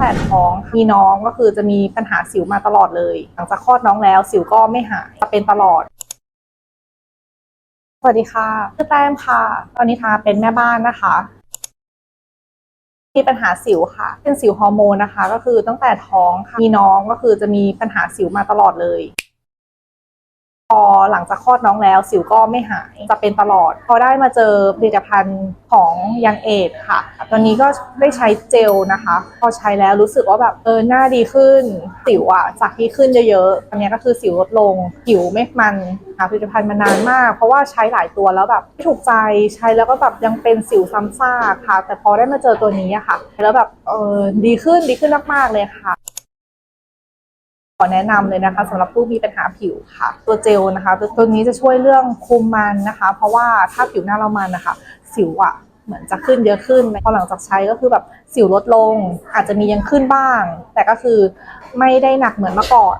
แต่ท้องมีน้องก็คือจะมีปัญหาสิวมาตลอดเลย หลังจากคลอดน้องแล้ว สิวก็ไม่หายจะเป็นตลอด สวัสดีค่ะชื่อแต้มค่ะ ตอนนี้ทาเป็นแม่บ้านนะคะมีปัญหาสิวค่ะ เป็นสิวฮอร์โมนนะคะ ก็คือตั้งแต่ท้องค่ะมีน้องก็คือจะมีปัญหาสิวมาตลอดเลย พอหลังจากคลอดน้องแล้วสิวก็ไม่หายจะเป็นตลอด พอได้มาเจอผลิตภัณฑ์ของยังเอทค่ะ ตอนนี้ก็ได้ใช้เจลนะคะ พอใช้แล้วรู้สึกว่าแบบเออหน้าดีขึ้น สิวอะจากที่ขึ้นเยอะๆตอนนี้ก็คือสิวลดลงผิวไม่มันหาผลิตภัณฑ์มานานมาก เพราะว่าใช้หลายตัวแล้วแบบไม่ถูกใจใช้แล้วก็แบบยังเป็นสิวซ้ำซากค่ะ แต่พอได้มาเจอตัวนี้อะค่ะ แล้วแบบเออดีขึ้นดีขึ้นมากๆเลยค่ะ ขอแนะนำเลยนะคะสำหรับผู้มีปัญหาผิวค่ะ ตัวเจลนะคะตัวนี้จะช่วยเรื่องคุมมันนะคะ เพราะว่าถ้าผิวหน้าเรามันนะคะ สิวอะเหมือนจะขึ้นเยอะขึ้นพอหลังจากใช้ก็คือแบบสิวลดลง อาจจะมียังขึ้นบ้าง แต่ก็คือไม่ได้หนักเหมือนเมื่อก่อน